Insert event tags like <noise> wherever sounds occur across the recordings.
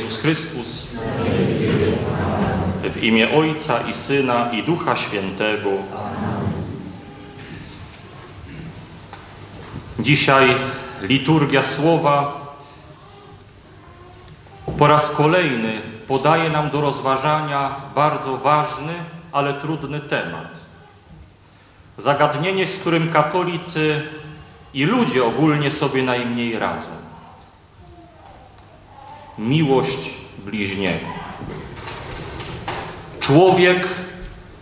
Jezus Chrystus. W imię Ojca i Syna i Ducha Świętego. Dzisiaj liturgia słowa po raz kolejny podaje nam do rozważania bardzo ważny, ale trudny temat. Zagadnienie, z którym katolicy i ludzie ogólnie sobie najmniej radzą. Miłość bliźniego. Człowiek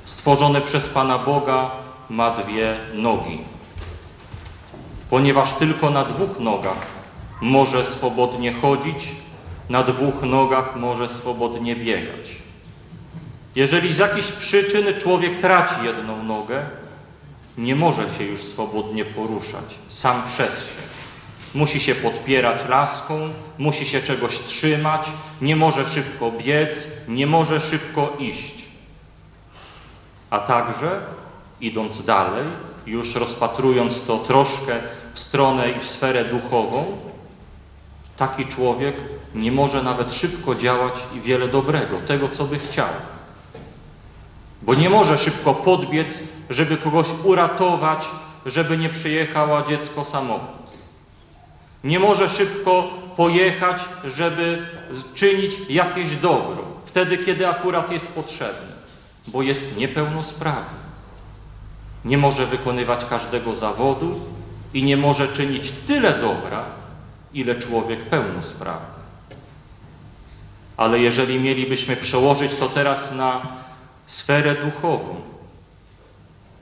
stworzony przez Pana Boga ma dwie nogi. Ponieważ tylko na dwóch nogach może swobodnie chodzić, na dwóch nogach może swobodnie biegać. Jeżeli z jakichś przyczyn człowiek traci jedną nogę, nie może się już swobodnie poruszać, sam przez się. Musi się podpierać laską, musi się czegoś trzymać, nie może szybko biec, nie może szybko iść. A także, idąc dalej, już rozpatrując to troszkę w stronę i w sferę duchową, taki człowiek nie może nawet szybko działać i wiele dobrego, tego co by chciał. Bo nie może szybko podbiec, żeby kogoś uratować, żeby nie przyjechało dziecko samochód. Nie może szybko pojechać, żeby czynić jakieś dobro, wtedy kiedy akurat jest potrzebne, bo jest niepełnosprawny. Nie może wykonywać każdego zawodu i nie może czynić tyle dobra, ile człowiek pełnosprawny. Ale jeżeli mielibyśmy przełożyć to teraz na sferę duchową,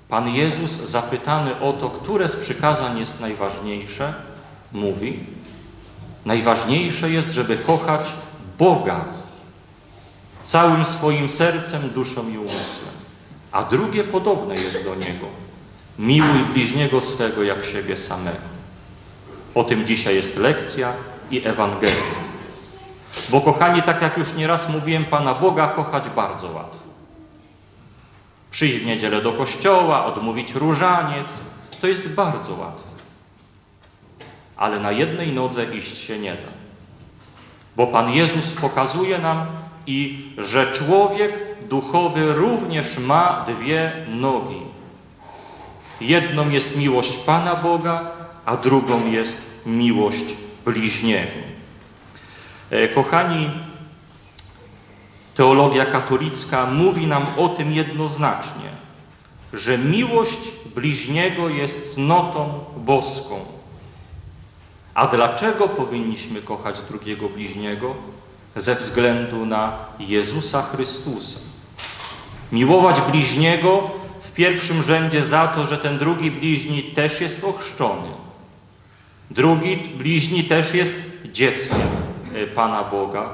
Pan Jezus zapytany o to, które z przykazań jest najważniejsze, mówi, najważniejsze jest, żeby kochać Boga całym swoim sercem, duszą i umysłem. A drugie podobne jest do Niego. Miłuj bliźniego swego jak siebie samego. O tym dzisiaj jest lekcja i Ewangelia. Bo kochani, tak jak już nieraz mówiłem, Pana Boga kochać bardzo łatwo. Przyjść w niedzielę do kościoła, odmówić różaniec, to jest bardzo łatwo. Ale na jednej nodze iść się nie da. Bo Pan Jezus pokazuje nam i że człowiek duchowy również ma dwie nogi. Jedną jest miłość Pana Boga, a drugą jest miłość bliźniego. E, Kochani, teologia katolicka mówi nam o tym jednoznacznie, że miłość bliźniego jest cnotą boską. A dlaczego powinniśmy kochać drugiego bliźniego? Ze względu na Jezusa Chrystusa. Miłować bliźniego w pierwszym rzędzie za to, że ten drugi bliźni też jest ochrzczony. Drugi bliźni też jest dzieckiem e, Pana Boga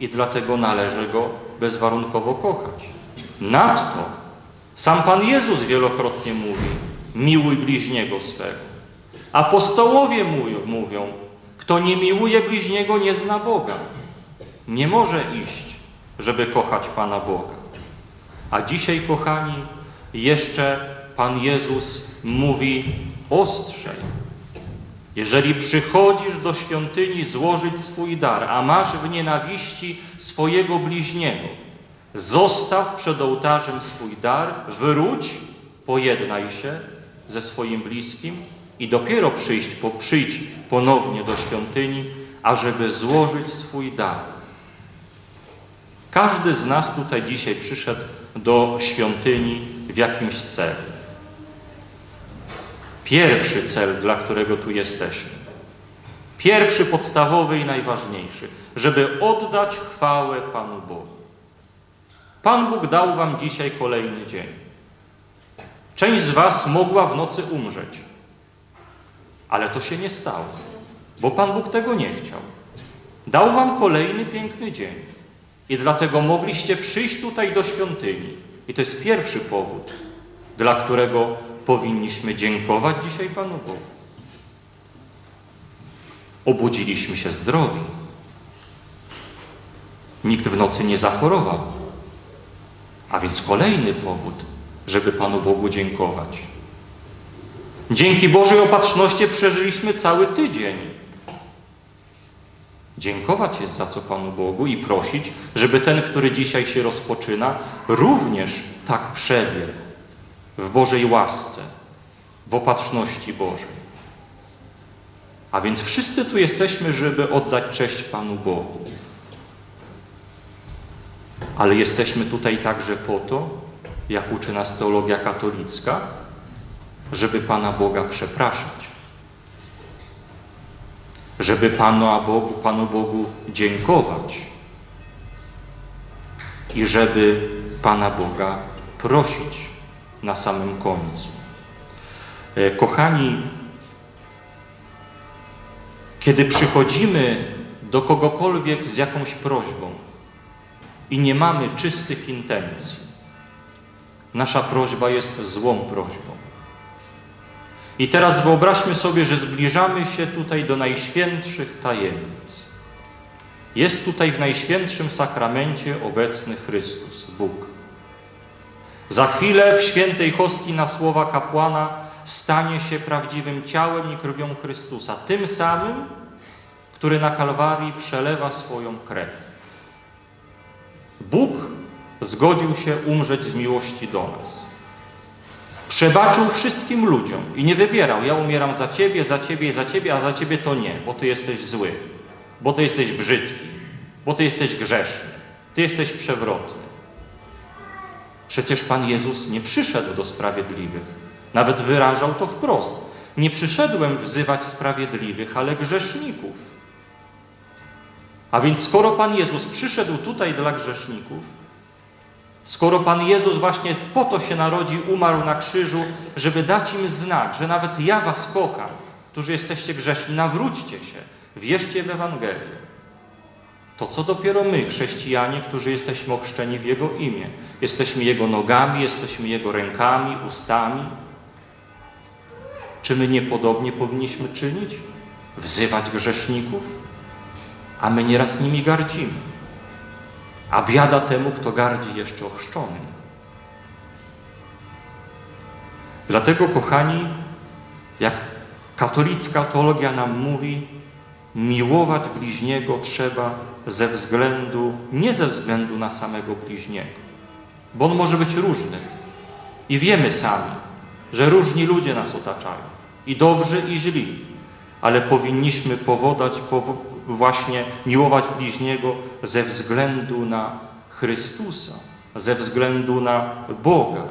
i dlatego należy go bezwarunkowo kochać. Nadto sam Pan Jezus wielokrotnie mówi: miłuj bliźniego swego. Apostołowie mówią, kto nie miłuje bliźniego, nie zna Boga. Nie może iść, żeby kochać Pana Boga. A dzisiaj, kochani, jeszcze Pan Jezus mówi ostrzej. Jeżeli przychodzisz do świątyni złożyć swój dar, a masz w nienawiści swojego bliźniego, zostaw przed ołtarzem swój dar, wróć, pojednaj się ze swoim bliskim i dopiero przyjść, po, ponownie do świątyni, ażeby złożyć swój dar. Każdy z nas tutaj dzisiaj przyszedł do świątyni w jakimś celu. Pierwszy cel, dla którego tu jesteśmy. Pierwszy, podstawowy i najważniejszy, żeby oddać chwałę Panu Bogu. Pan Bóg dał wam dzisiaj kolejny dzień. Część z was mogła w nocy umrzeć, ale to się nie stało, bo Pan Bóg tego nie chciał. Dał wam kolejny piękny dzień i dlatego mogliście przyjść tutaj do świątyni. I to jest pierwszy powód, dla którego powinniśmy dziękować dzisiaj Panu Bogu. Obudziliśmy się zdrowi. Nikt w nocy nie zachorował. A więc kolejny powód, żeby Panu Bogu dziękować. Dzięki Bożej opatrzności przeżyliśmy cały tydzień. Dziękować jest za co Panu Bogu i prosić, żeby ten, który dzisiaj się rozpoczyna, również tak przebiegł w Bożej łasce, w opatrzności Bożej. A więc wszyscy tu jesteśmy, żeby oddać cześć Panu Bogu. Ale jesteśmy tutaj także po to, jak uczy nas teologia katolicka, żeby Pana Boga przepraszać. Żeby Panu Bogu, Panu Bogu dziękować. I żeby Pana Boga prosić na samym końcu. E, Kochani, kiedy przychodzimy do kogokolwiek z jakąś prośbą i nie mamy czystych intencji, nasza prośba jest złą prośbą. I teraz wyobraźmy sobie, że zbliżamy się tutaj do najświętszych tajemnic. Jest tutaj w najświętszym sakramencie obecny Chrystus, Bóg. Za chwilę w świętej hostii na słowa kapłana stanie się prawdziwym ciałem i krwią Chrystusa, tym samym, który na Kalwarii przelewa swoją krew. Bóg zgodził się umrzeć z miłości do nas. Przebaczył wszystkim ludziom i nie wybierał, ja umieram za Ciebie, za Ciebie za Ciebie, a za Ciebie to nie, bo Ty jesteś zły, bo Ty jesteś brzydki, bo Ty jesteś grzeszny, Ty jesteś przewrotny. Przecież Pan Jezus nie przyszedł do sprawiedliwych. Nawet wyrażał to wprost. Nie przyszedłem wzywać sprawiedliwych, ale grzeszników. A więc skoro Pan Jezus przyszedł tutaj dla grzeszników, skoro Pan Jezus właśnie po to się narodził, umarł na krzyżu, żeby dać im znak, że nawet ja was kocham, którzy jesteście grzeszni, nawróćcie się, wierzcie w Ewangelię. To co dopiero my, chrześcijanie, którzy jesteśmy ochrzczeni w Jego imię. Jesteśmy Jego nogami, jesteśmy Jego rękami, ustami. Czy my niepodobnie powinniśmy czynić? Wzywać grzeszników? A my nieraz nimi gardzimy. A biada temu, kto gardzi jeszcze ochrzczonym. Dlatego, kochani, jak katolicka teologia nam mówi, miłować bliźniego trzeba ze względu, nie ze względu na samego bliźniego, bo on może być różny. I wiemy sami, że różni ludzie nas otaczają, i dobrzy, i źli, ale powinniśmy powodać, powo właśnie miłować bliźniego ze względu na Chrystusa, ze względu na Boga.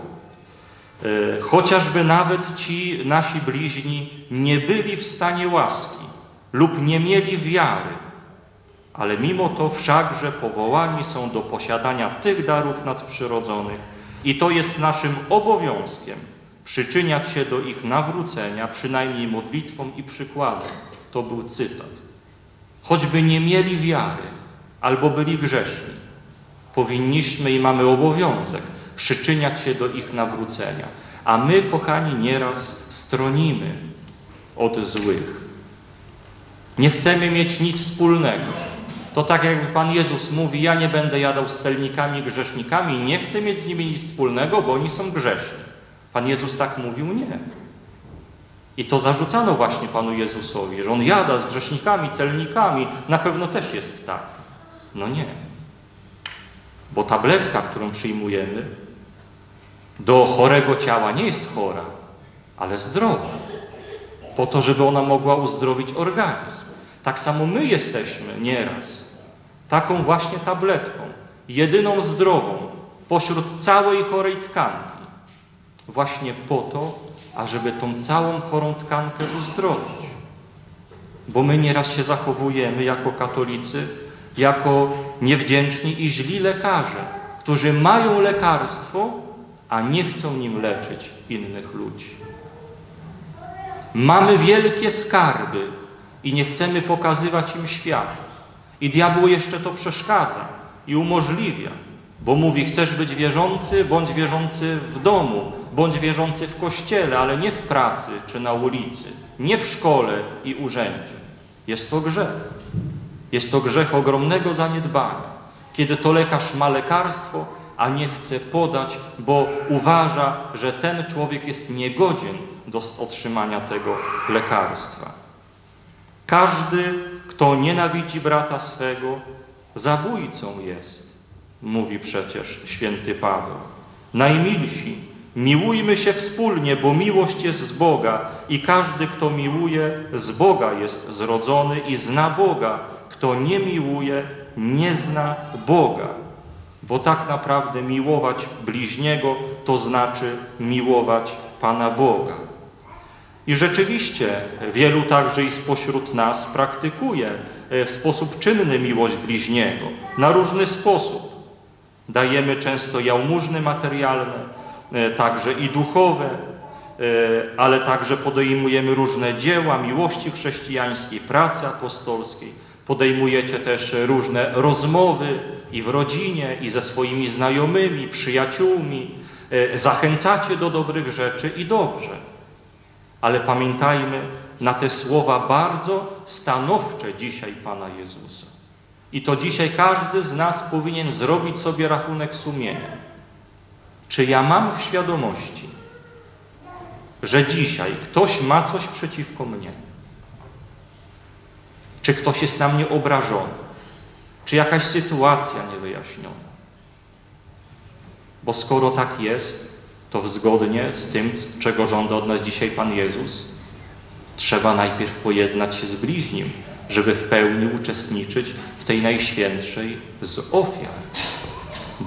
E, Chociażby nawet ci nasi bliźni nie byli w stanie łaski lub nie mieli wiary, ale mimo to wszakże powołani są do posiadania tych darów nadprzyrodzonych i to jest naszym obowiązkiem przyczyniać się do ich nawrócenia, przynajmniej modlitwą i przykładem. To był cytat. Choćby nie mieli wiary albo byli grzeszni, powinniśmy i mamy obowiązek przyczyniać się do ich nawrócenia. A my, kochani, nieraz stronimy od złych. Nie chcemy mieć nic wspólnego. To tak jak Pan Jezus mówi, ja nie będę jadał z celnikami, grzesznikami, nie chcę mieć z nimi nic wspólnego, bo oni są grzeszni. Pan Jezus tak mówił? Nie. I to zarzucano właśnie Panu Jezusowi, że On jada z grzesznikami, celnikami. Na pewno też jest tak. No nie. Bo tabletka, którą przyjmujemy do chorego ciała nie jest chora, ale zdrowa. Po to, żeby ona mogła uzdrowić organizm. Tak samo my jesteśmy nieraz taką właśnie tabletką, jedyną zdrową pośród całej chorej tkanki. Właśnie po to, ażeby tą całą chorą tkankę uzdrowić. Bo my nieraz się zachowujemy jako katolicy, jako niewdzięczni i źli lekarze, którzy mają lekarstwo, a nie chcą nim leczyć innych ludzi. Mamy wielkie skarby i nie chcemy pokazywać im świata. I diabłu jeszcze to przeszkadza i umożliwia, bo mówi: Chcesz być wierzący, bądź wierzący w domu, bądź wierzący w kościele, ale nie w pracy czy na ulicy, nie w szkole i urzędzie. Jest to grzech. Jest to grzech ogromnego zaniedbania, kiedy to lekarz ma lekarstwo, a nie chce podać, bo uważa, że ten człowiek jest niegodzien do otrzymania tego lekarstwa. Każdy, kto nienawidzi brata swego, zabójcą jest, mówi przecież święty Paweł. Najmilsi, miłujmy się wspólnie, bo miłość jest z Boga i każdy, kto miłuje, z Boga jest zrodzony i zna Boga. Kto nie miłuje, nie zna Boga. Bo tak naprawdę miłować bliźniego to znaczy miłować Pana Boga. I rzeczywiście wielu także i spośród nas praktykuje e, w sposób czynny miłość bliźniego, na różny sposób. Dajemy często jałmużny materialne, także i duchowe, e, ale także podejmujemy różne dzieła miłości chrześcijańskiej, pracy apostolskiej. Podejmujecie też różne rozmowy i w rodzinie, i ze swoimi znajomymi, przyjaciółmi. Zachęcacie do dobrych rzeczy i dobrze. Ale pamiętajmy na te słowa bardzo stanowcze dzisiaj Pana Jezusa. I to dzisiaj każdy z nas powinien zrobić sobie rachunek sumienia. Czy ja mam w świadomości, że dzisiaj ktoś ma coś przeciwko mnie? Czy ktoś jest na mnie obrażony? Czy jakaś sytuacja niewyjaśniona? Bo skoro tak jest, to zgodnie z tym, czego żąda od nas dzisiaj Pan Jezus, trzeba najpierw pojednać się z bliźnim, żeby w pełni uczestniczyć w tej najświętszej z ofiar.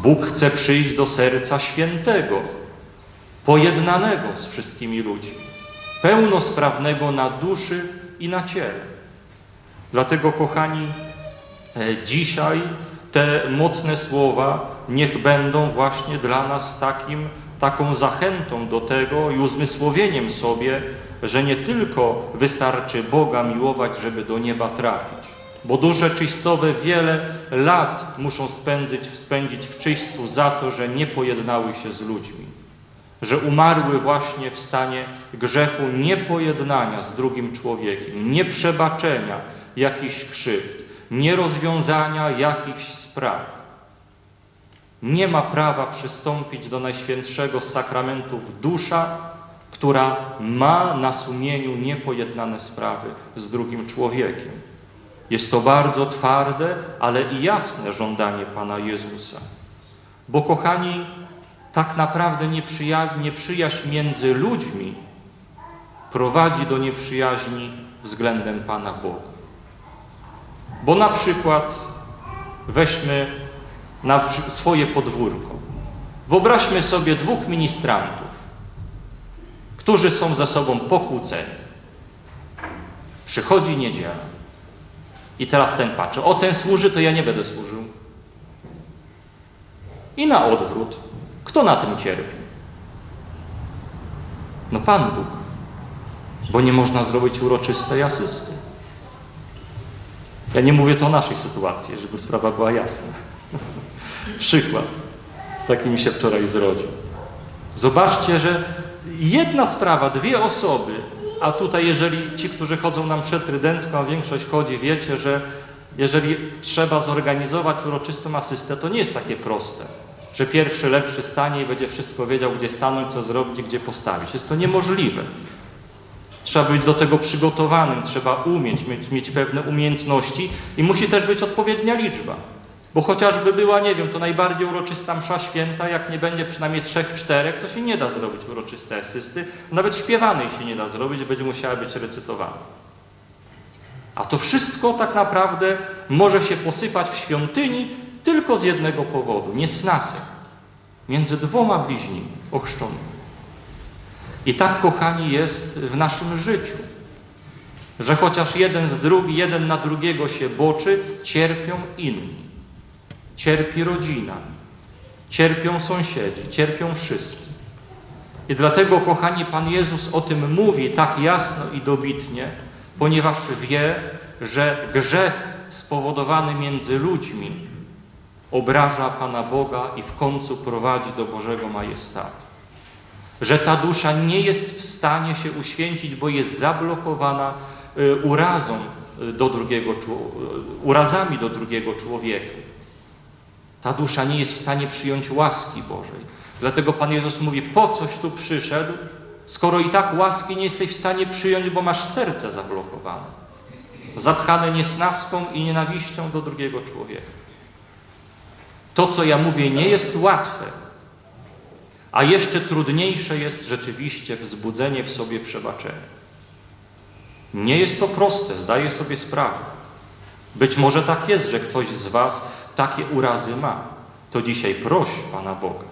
Bóg chce przyjść do serca świętego, pojednanego z wszystkimi ludźmi, pełnosprawnego na duszy i na ciele. Dlatego, kochani, e, dzisiaj te mocne słowa niech będą właśnie dla nas takim taką zachętą do tego i uzmysłowieniem sobie, że nie tylko wystarczy Boga miłować, żeby do nieba trafić, bo dusze czyścowe wiele lat muszą spędzić, spędzić w czyśćcu za to, że nie pojednały się z ludźmi, że umarły właśnie w stanie grzechu niepojednania z drugim człowiekiem, nieprzebaczenia jakichś krzywd, nierozwiązania jakichś spraw. Nie ma prawa przystąpić do Najświętszego z sakramentów dusza, która ma na sumieniu niepojednane sprawy z drugim człowiekiem. Jest to bardzo twarde, ale i jasne żądanie Pana Jezusa. Bo kochani, tak naprawdę nieprzyjaźń między ludźmi prowadzi do nieprzyjaźni względem Pana Boga. Bo na przykład weźmy na swoje podwórko. Wyobraźmy sobie dwóch ministrantów, którzy są ze sobą pokłóceni. Przychodzi niedziela i teraz ten patrzy, o ten służy, to ja nie będę służył. I na odwrót, kto na tym cierpi? No Pan Bóg, bo nie można zrobić uroczystej asysty. Ja nie mówię to o naszej sytuacji, żeby sprawa była jasna. <laughs> Przykład. Taki mi się wczoraj zrodził. Zobaczcie, że jedna sprawa, dwie osoby, a tutaj jeżeli ci, którzy chodzą nam przed trydencką, a większość chodzi, wiecie, że jeżeli trzeba zorganizować uroczystą asystę, to nie jest takie proste, że pierwszy lepszy stanie i będzie wszystko wiedział, gdzie stanąć, co zrobić gdzie postawić. Jest to niemożliwe. Trzeba być do tego przygotowanym, trzeba umieć, mieć, mieć pewne umiejętności i musi też być odpowiednia liczba. Bo chociażby była, nie wiem, to najbardziej uroczysta msza święta, jak nie będzie przynajmniej trzech, czterech, to się nie da zrobić uroczystej asysty. Nawet śpiewanej się nie da zrobić, będzie musiała być recytowana. A to wszystko tak naprawdę może się posypać w świątyni tylko z jednego powodu, niesnasek między dwoma bliźnimi ochrzczonymi. I tak, kochani, jest w naszym życiu, że chociaż jeden z drugi, jeden na drugiego się boczy, cierpią inni. Cierpi rodzina, cierpią sąsiedzi, cierpią wszyscy. I dlatego, kochani, Pan Jezus o tym mówi tak jasno i dobitnie, ponieważ wie, że grzech spowodowany między ludźmi obraża Pana Boga i w końcu prowadzi do Bożego majestatu. Że ta dusza nie jest w stanie się uświęcić, bo jest zablokowana y, urazą y, do drugiego, y, urazami do drugiego człowieka. Ta dusza nie jest w stanie przyjąć łaski Bożej. Dlatego Pan Jezus mówi, po coś tu przyszedł, skoro i tak łaski nie jesteś w stanie przyjąć, bo masz serce zablokowane. zapchane niesnaską i nienawiścią do drugiego człowieka. To, co ja mówię, nie jest łatwe, a jeszcze trudniejsze jest rzeczywiście wzbudzenie w sobie przebaczenia. Nie jest to proste, zdaję sobie sprawę. Być może tak jest, że ktoś z Was takie urazy ma. To dzisiaj proś Pana Boga,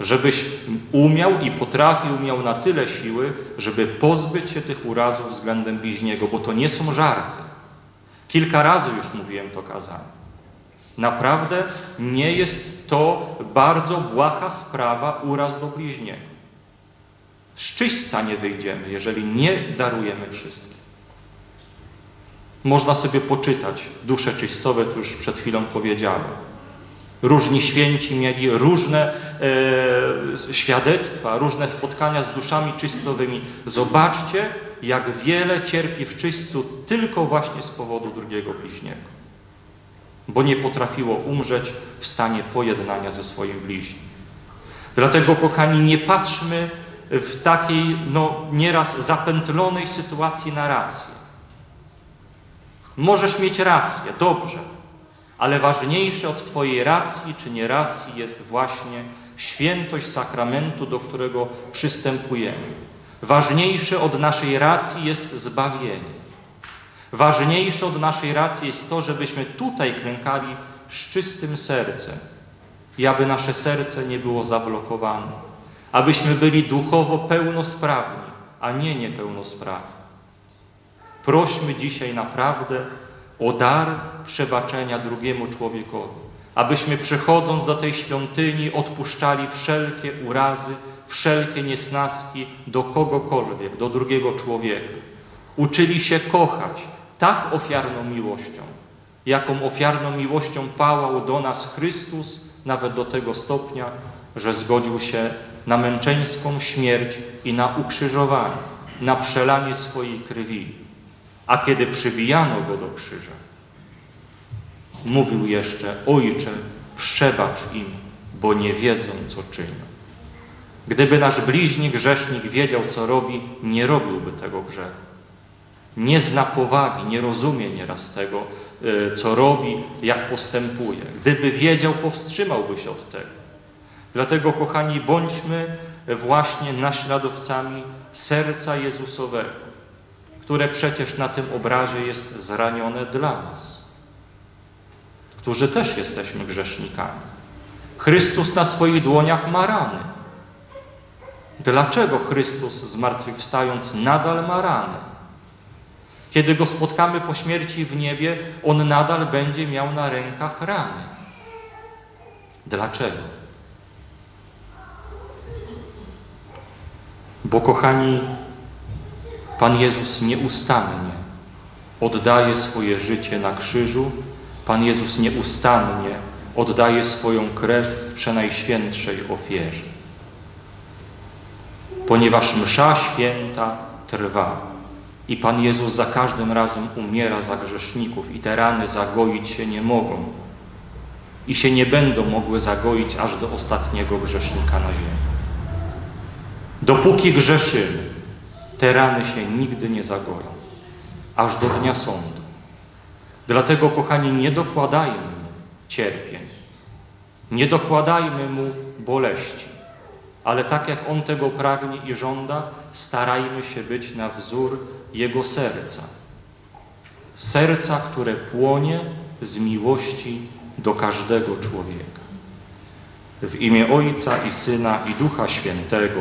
żebyś umiał i potrafił, miał na tyle siły, żeby pozbyć się tych urazów względem bliźniego, bo to nie są żarty. Kilka razy już mówiłem to kazanie. Naprawdę nie jest to bardzo błaha sprawa uraz do bliźniego. Z nie wyjdziemy, jeżeli nie darujemy wszystkim. Można sobie poczytać dusze czyścowe, to już przed chwilą powiedziałem. Różni święci mieli różne e, świadectwa, różne spotkania z duszami czyścowymi. Zobaczcie, jak wiele cierpi w czyśćcu tylko właśnie z powodu drugiego bliźniego. Bo nie potrafiło umrzeć w stanie pojednania ze swoim bliźnim. Dlatego, kochani, nie patrzmy w takiej, no, nieraz zapętlonej sytuacji na rację. Możesz mieć rację, dobrze, ale ważniejsze od Twojej racji czy nieracji jest właśnie świętość sakramentu, do którego przystępujemy. Ważniejsze od naszej racji jest zbawienie. Ważniejsze od naszej racji jest to, żebyśmy tutaj klękali z czystym sercem i aby nasze serce nie było zablokowane, abyśmy byli duchowo pełnosprawni, a nie niepełnosprawni. Prośmy dzisiaj naprawdę o dar przebaczenia drugiemu człowiekowi, abyśmy przychodząc do tej świątyni odpuszczali wszelkie urazy, wszelkie niesnaski do kogokolwiek, do drugiego człowieka. Uczyli się kochać tak ofiarną miłością, jaką ofiarną miłością pałał do nas Chrystus, nawet do tego stopnia, że zgodził się na męczeńską śmierć i na ukrzyżowanie, na przelanie swojej krwi. A kiedy przybijano go do krzyża, mówił jeszcze: Ojcze, przebacz im, bo nie wiedzą, co czynią. Gdyby nasz bliźni grzesznik wiedział, co robi, nie robiłby tego grzechu. Nie zna powagi, nie rozumie nieraz tego, y, co robi, jak postępuje. Gdyby wiedział, powstrzymałby się od tego. Dlatego, kochani, bądźmy właśnie naśladowcami serca Jezusowego, które przecież na tym obrazie jest zranione dla nas, którzy też jesteśmy grzesznikami. Chrystus na swoich dłoniach ma rany. Dlaczego Chrystus zmartwychwstając nadal ma rany? Kiedy Go spotkamy po śmierci w niebie, On nadal będzie miał na rękach rany. Dlaczego? Bo kochani, Pan Jezus nieustannie oddaje swoje życie na krzyżu, Pan Jezus nieustannie oddaje swoją krew w przenajświętszej ofierze. Ponieważ msza święta trwa i Pan Jezus za każdym razem umiera za grzeszników i te rany zagoić się nie mogą i się nie będą mogły zagoić aż do ostatniego grzesznika na ziemi. Dopóki grzeszymy, te rany się nigdy nie zagoją, aż do dnia sądu. Dlatego, kochani, nie dokładajmy mu cierpień, nie dokładajmy mu boleści, ale tak jak on tego pragnie i żąda, starajmy się być na wzór jego serca. Serca, które płonie z miłości do każdego człowieka. W imię Ojca i Syna i Ducha Świętego.